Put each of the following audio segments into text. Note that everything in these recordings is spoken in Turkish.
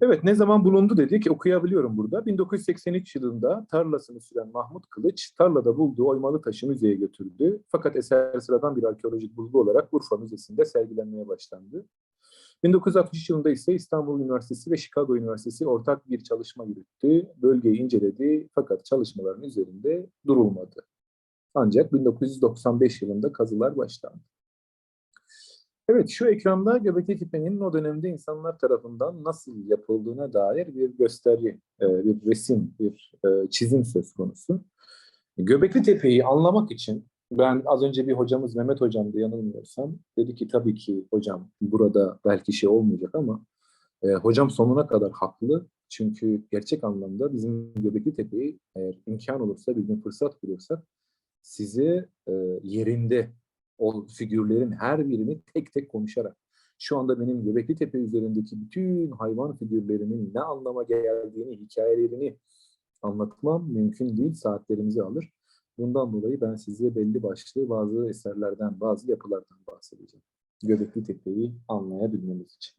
Evet, ne zaman bulundu dedik, okuyabiliyorum burada. 1983 yılında tarlasını süren Mahmut Kılıç, tarlada bulduğu oymalı taşı müzeye götürdü. Fakat eser sıradan bir arkeolojik bulgu olarak Urfa Müzesi'nde sergilenmeye başlandı. 1963 yılında ise İstanbul Üniversitesi ve Chicago Üniversitesi ortak bir çalışma yürüttü. Bölgeyi inceledi fakat çalışmaların üzerinde durulmadı. Ancak 1995 yılında kazılar başlandı. Evet, şu ekranda Göbekli Tepe'nin o dönemde insanlar tarafından nasıl yapıldığına dair bir gösteri, e, bir resim, bir e, çizim söz konusu. Göbekli Tepe'yi anlamak için ben az önce bir hocamız Mehmet hocamdı yanılmıyorsam dedi ki tabii ki hocam burada belki şey olmayacak ama e, hocam sonuna kadar haklı. Çünkü gerçek anlamda bizim Göbekli Tepe'yi eğer imkan olursa bir gün fırsat bulursak size e, yerinde o figürlerin her birini tek tek konuşarak şu anda benim Göbekli Tepe üzerindeki bütün hayvan figürlerinin ne anlama geldiğini, hikayelerini anlatmam mümkün değil. Saatlerimizi alır. Bundan dolayı ben size belli başlı bazı eserlerden, bazı yapılardan bahsedeceğim. Göbekli Tepe'yi anlayabilmemiz için.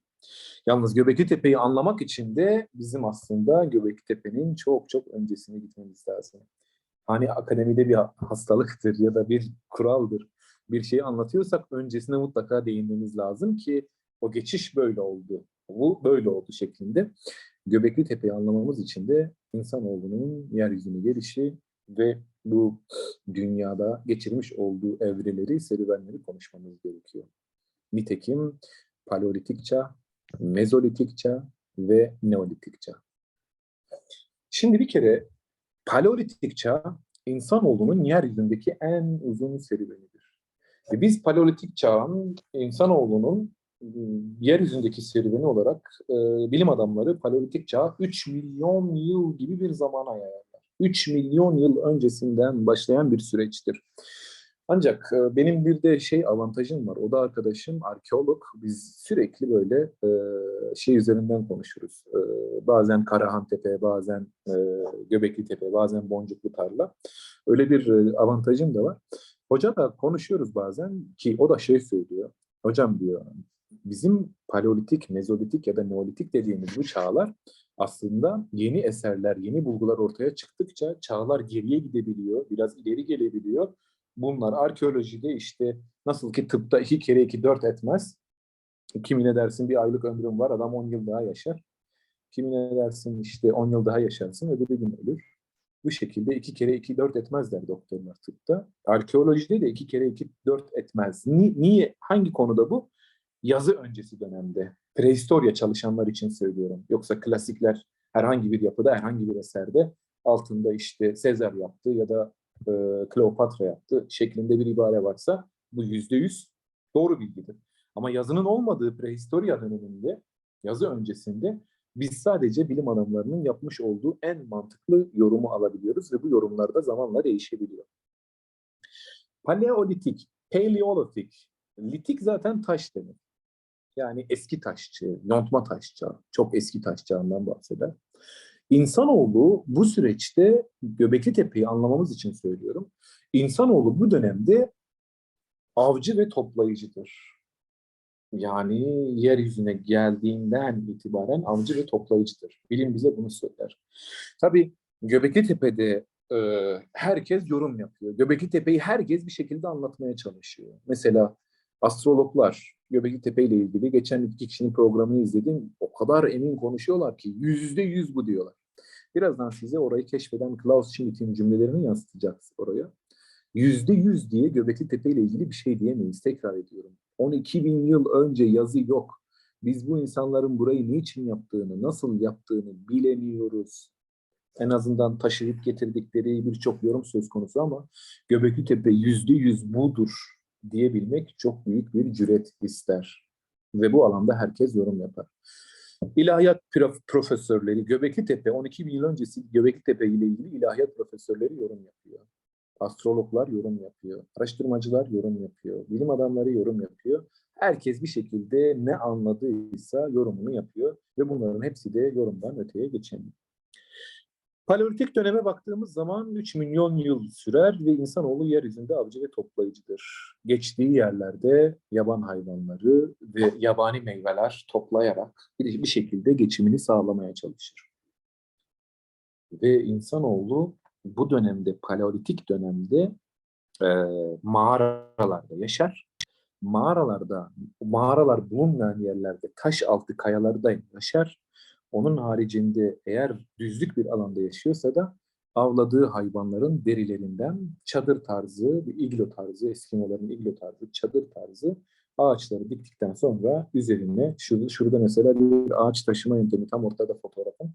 Yalnız Göbekli Tepe'yi anlamak için de bizim aslında Göbekli Tepe'nin çok çok öncesine gitmemiz lazım. Hani akademide bir hastalıktır ya da bir kuraldır. Bir şeyi anlatıyorsak öncesine mutlaka değinmemiz lazım ki o geçiş böyle oldu. Bu böyle oldu şeklinde. Göbekli Tepe'yi anlamamız için de insanoğlunun yeryüzüne gelişi ve bu dünyada geçirmiş olduğu evreleri, serüvenleri konuşmamız gerekiyor. Nitekim Paleolitik çağ, Mezolitik çağ ve Neolitik çağ. Şimdi bir kere Paleolitik çağ insanoğlunun yeryüzündeki en uzun serüvenidir. Ve biz Paleolitik çağın insanoğlunun ıı, yeryüzündeki serüveni olarak e, bilim adamları Paleolitik çağ 3 milyon yıl gibi bir zamana yayarlar. 3 milyon yıl öncesinden başlayan bir süreçtir. Ancak e, benim bir de şey avantajım var. O da arkadaşım arkeolog. Biz sürekli böyle e, şey üzerinden konuşuruz. E, bazen Karahan Tepe, bazen e, Göbekli Tepe, bazen Boncuklu Tarla. Öyle bir e, avantajım da var. Hoca da konuşuyoruz bazen ki o da şey söylüyor. Hocam diyor bizim paleolitik, mezolitik ya da neolitik dediğimiz bu çağlar aslında yeni eserler, yeni bulgular ortaya çıktıkça çağlar geriye gidebiliyor, biraz ileri gelebiliyor. Bunlar arkeolojide işte nasıl ki tıpta iki kere iki dört etmez. Kimine dersin bir aylık ömrüm var, adam on yıl daha yaşar. Kimine dersin işte on yıl daha yaşarsın, öbürü gün ölür. Bu şekilde iki kere iki dört etmezler doktorlar tıpta. Arkeolojide de iki kere iki dört etmez. Ni- niye? Hangi konuda bu? Yazı öncesi dönemde. Prehistorya çalışanlar için söylüyorum. Yoksa klasikler herhangi bir yapıda, herhangi bir eserde altında işte Sezar yaptı ya da e, Kleopatra yaptı şeklinde bir ibare varsa bu yüzde yüz doğru bilgidir. Ama yazının olmadığı prehistorya döneminde, yazı öncesinde biz sadece bilim adamlarının yapmış olduğu en mantıklı yorumu alabiliyoruz ve bu yorumlar da zamanla değişebiliyor. Paleolitik, paleolitik, litik zaten taş demek. Yani eski taşçı, yontma taşçı, çok eski taş çağından bahseder. İnsanoğlu bu süreçte Göbekli Tepe'yi anlamamız için söylüyorum. İnsanoğlu bu dönemde avcı ve toplayıcıdır. Yani yeryüzüne geldiğinden itibaren avcı ve toplayıcıdır. Bilim bize bunu söyler. Tabii Göbekli Tepe'de e, herkes yorum yapıyor. Göbekli Tepe'yi herkes bir şekilde anlatmaya çalışıyor. Mesela astrologlar Göbekli Tepe ile ilgili geçen iki kişinin programını izledim. O kadar emin konuşuyorlar ki yüzde yüz bu diyorlar. Birazdan size orayı keşfeden Klaus Schmidt'in cümlelerini yansıtacağız oraya. Yüzde yüz diye Göbekli Tepe ile ilgili bir şey diyemeyiz. Tekrar ediyorum. 12 bin yıl önce yazı yok. Biz bu insanların burayı niçin yaptığını, nasıl yaptığını bilemiyoruz. En azından taşıyıp getirdikleri birçok yorum söz konusu ama Göbekli Tepe yüzde yüz budur diyebilmek çok büyük bir cüret ister. Ve bu alanda herkes yorum yapar. İlahiyat prof- profesörleri, Göbekli Tepe, 12 bin yıl öncesi Göbekli Tepe ile ilgili ilahiyat profesörleri yorum yapıyor. Astrologlar yorum yapıyor. Araştırmacılar yorum yapıyor. Bilim adamları yorum yapıyor. Herkes bir şekilde ne anladıysa yorumunu yapıyor. Ve bunların hepsi de yorumdan öteye geçemiyor. Paleolitik döneme baktığımız zaman 3 milyon yıl sürer ve insanoğlu yeryüzünde avcı ve toplayıcıdır. Geçtiği yerlerde yaban hayvanları ve yabani meyveler toplayarak bir şekilde geçimini sağlamaya çalışır. Ve insanoğlu bu dönemde, paleolitik dönemde e, mağaralarda yaşar. Mağaralarda, mağaralar bulunmayan yerlerde taş altı kayalarda yaşar. Onun haricinde eğer düzlük bir alanda yaşıyorsa da avladığı hayvanların derilerinden çadır tarzı, bir iglo tarzı, Eskimoların iglo tarzı, çadır tarzı ağaçları diktikten sonra üzerine, şurada, şurada mesela bir ağaç taşıma yöntemi tam ortada fotoğrafın.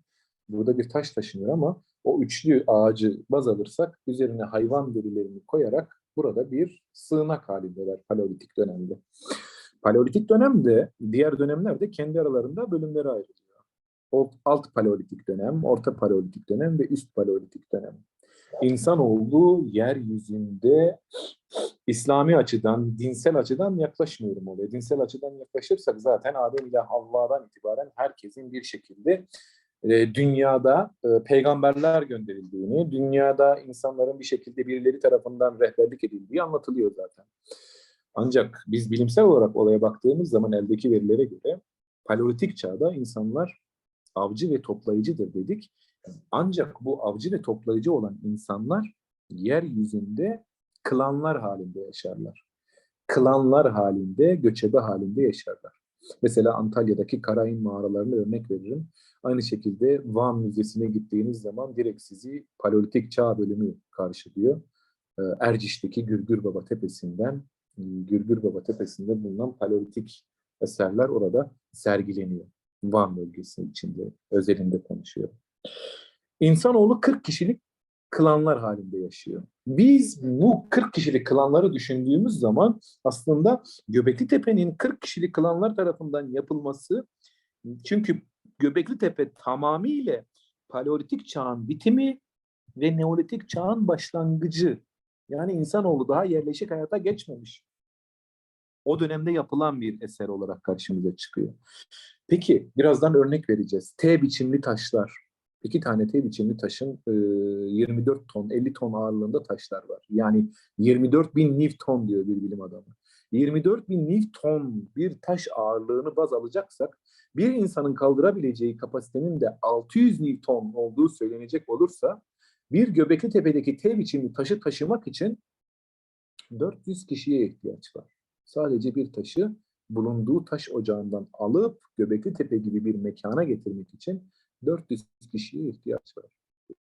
Burada bir taş taşınıyor ama o üçlü ağacı baz alırsak üzerine hayvan derilerini koyarak burada bir sığınak halindeler paleolitik dönemde. Paleolitik dönemde diğer dönemlerde kendi aralarında bölümlere ayrılıyor. Alt paleolitik dönem, orta paleolitik dönem ve üst paleolitik dönem. İnsanoğlu yeryüzünde İslami açıdan, dinsel açıdan yaklaşmıyorum oraya. Dinsel açıdan yaklaşırsak zaten Adem ile Havva'dan itibaren herkesin bir şekilde dünyada peygamberler gönderildiğini, dünyada insanların bir şekilde birileri tarafından rehberlik edildiği anlatılıyor zaten. Ancak biz bilimsel olarak olaya baktığımız zaman eldeki verilere göre paleolitik çağda insanlar avcı ve toplayıcıdır dedik. Ancak bu avcı ve toplayıcı olan insanlar yeryüzünde klanlar halinde yaşarlar. Klanlar halinde, göçebe halinde yaşarlar. Mesela Antalya'daki Karayın mağaralarını örnek veririm. Aynı şekilde Van Müzesi'ne gittiğiniz zaman direkt sizi Paleolitik Çağ bölümü karşılıyor. Ee, Erciş'teki Gürgür Baba Tepesi'nden, Gürgür Baba Tepesi'nde bulunan Paleolitik eserler orada sergileniyor. Van bölgesi içinde, özelinde konuşuyorum. İnsanoğlu 40 kişilik klanlar halinde yaşıyor. Biz bu 40 kişilik klanları düşündüğümüz zaman aslında Göbekli Tepe'nin 40 kişilik klanlar tarafından yapılması çünkü Göbekli Tepe tamamıyla Paleolitik çağın bitimi ve Neolitik çağın başlangıcı. Yani insanoğlu daha yerleşik hayata geçmemiş. O dönemde yapılan bir eser olarak karşımıza çıkıyor. Peki birazdan örnek vereceğiz. T biçimli taşlar. İki tane T biçimli taşın e, 24 ton, 50 ton ağırlığında taşlar var. Yani 24 bin Newton diyor bir bilim adamı. 24 bin Newton bir taş ağırlığını baz alacaksak bir insanın kaldırabileceği kapasitenin de 600 Newton olduğu söylenecek olursa bir Göbekli Tepe'deki T biçimli taşı taşımak için 400 kişiye ihtiyaç var. Sadece bir taşı bulunduğu taş ocağından alıp Göbekli Tepe gibi bir mekana getirmek için 400 kişiye ihtiyaç var.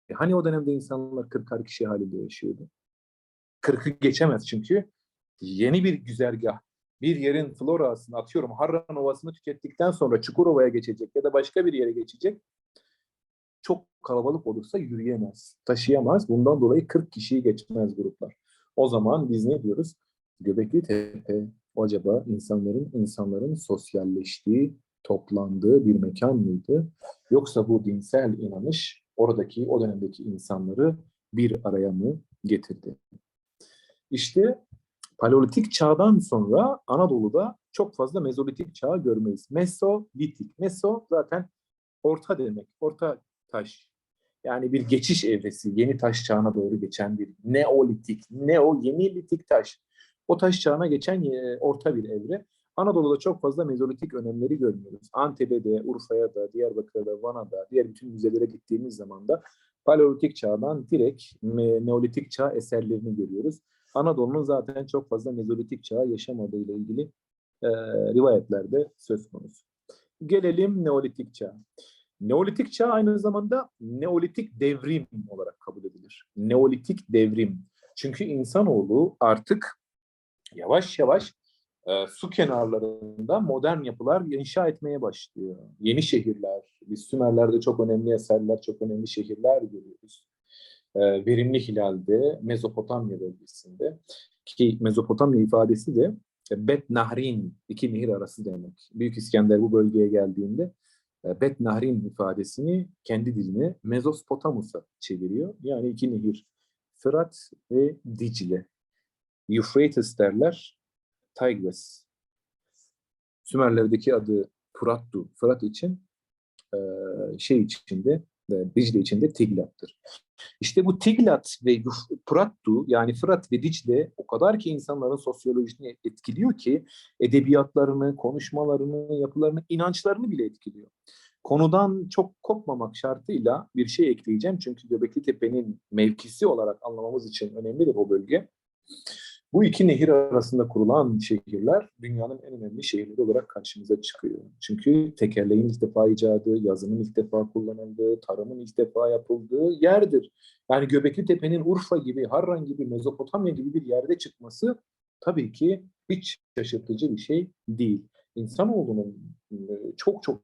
E hani o dönemde insanlar 40'ar kişi halinde yaşıyordu? 40'ı geçemez çünkü yeni bir güzergah, bir yerin florasını atıyorum Harran Ovası'nı tükettikten sonra Çukurova'ya geçecek ya da başka bir yere geçecek. Çok kalabalık olursa yürüyemez, taşıyamaz. Bundan dolayı 40 kişiyi geçmez gruplar. O zaman biz ne diyoruz? Göbekli Tepe acaba insanların insanların sosyalleştiği, toplandığı bir mekan mıydı? Yoksa bu dinsel inanış oradaki o dönemdeki insanları bir araya mı getirdi? İşte Paleolitik çağdan sonra Anadolu'da çok fazla Mezolitik çağ görmeyiz. Mesolitik. Meso zaten orta demek. Orta taş. Yani bir geçiş evresi. Yeni taş çağına doğru geçen bir Neolitik. Neo yeni litik taş. O taş çağına geçen e, orta bir evre. Anadolu'da çok fazla mezolitik önemleri görmüyoruz. Antep'e Urfa'ya da, Diyarbakır'da, Van'a diğer bütün müzelere gittiğimiz zaman da Paleolitik çağdan direkt Neolitik çağ eserlerini görüyoruz. Anadolu'nun zaten çok fazla mezolitik çağ yaşamadığı ile ilgili e, rivayetlerde söz konusu. Gelelim Neolitik çağ. Neolitik çağ aynı zamanda Neolitik devrim olarak kabul edilir. Neolitik devrim. Çünkü insanoğlu artık yavaş yavaş e, su kenarlarında modern yapılar inşa etmeye başlıyor. Yeni şehirler, biz Sümerler'de çok önemli eserler, çok önemli şehirler görüyoruz. E, verimli Hilal'de, Mezopotamya bölgesinde ki Mezopotamya ifadesi de Bet Nahrin, iki nehir arası demek. Büyük İskender bu bölgeye geldiğinde e, Bet Nahrin ifadesini kendi diline Mezospotamus'a çeviriyor. Yani iki nehir, Fırat ve Dicle. Euphrates derler, Tigris. Sümerlerdeki adı Fırat'tu. Fırat için şey içinde e, Dicle içinde Tiglat'tır. İşte bu Tiglat ve Prattu yani Fırat ve Dicle o kadar ki insanların sosyolojisini etkiliyor ki edebiyatlarını, konuşmalarını, yapılarını, inançlarını bile etkiliyor. Konudan çok kopmamak şartıyla bir şey ekleyeceğim. Çünkü Göbekli Tepe'nin mevkisi olarak anlamamız için önemlidir o bölge. Bu iki nehir arasında kurulan şehirler dünyanın en önemli şehirleri olarak karşımıza çıkıyor. Çünkü tekerleğin ilk defa icadı, yazının ilk defa kullanıldığı, tarımın ilk defa yapıldığı yerdir. Yani Göbekli Tepe'nin Urfa gibi, Harran gibi, Mezopotamya gibi bir yerde çıkması tabii ki hiç şaşırtıcı bir şey değil. İnsanoğlunun e, çok çok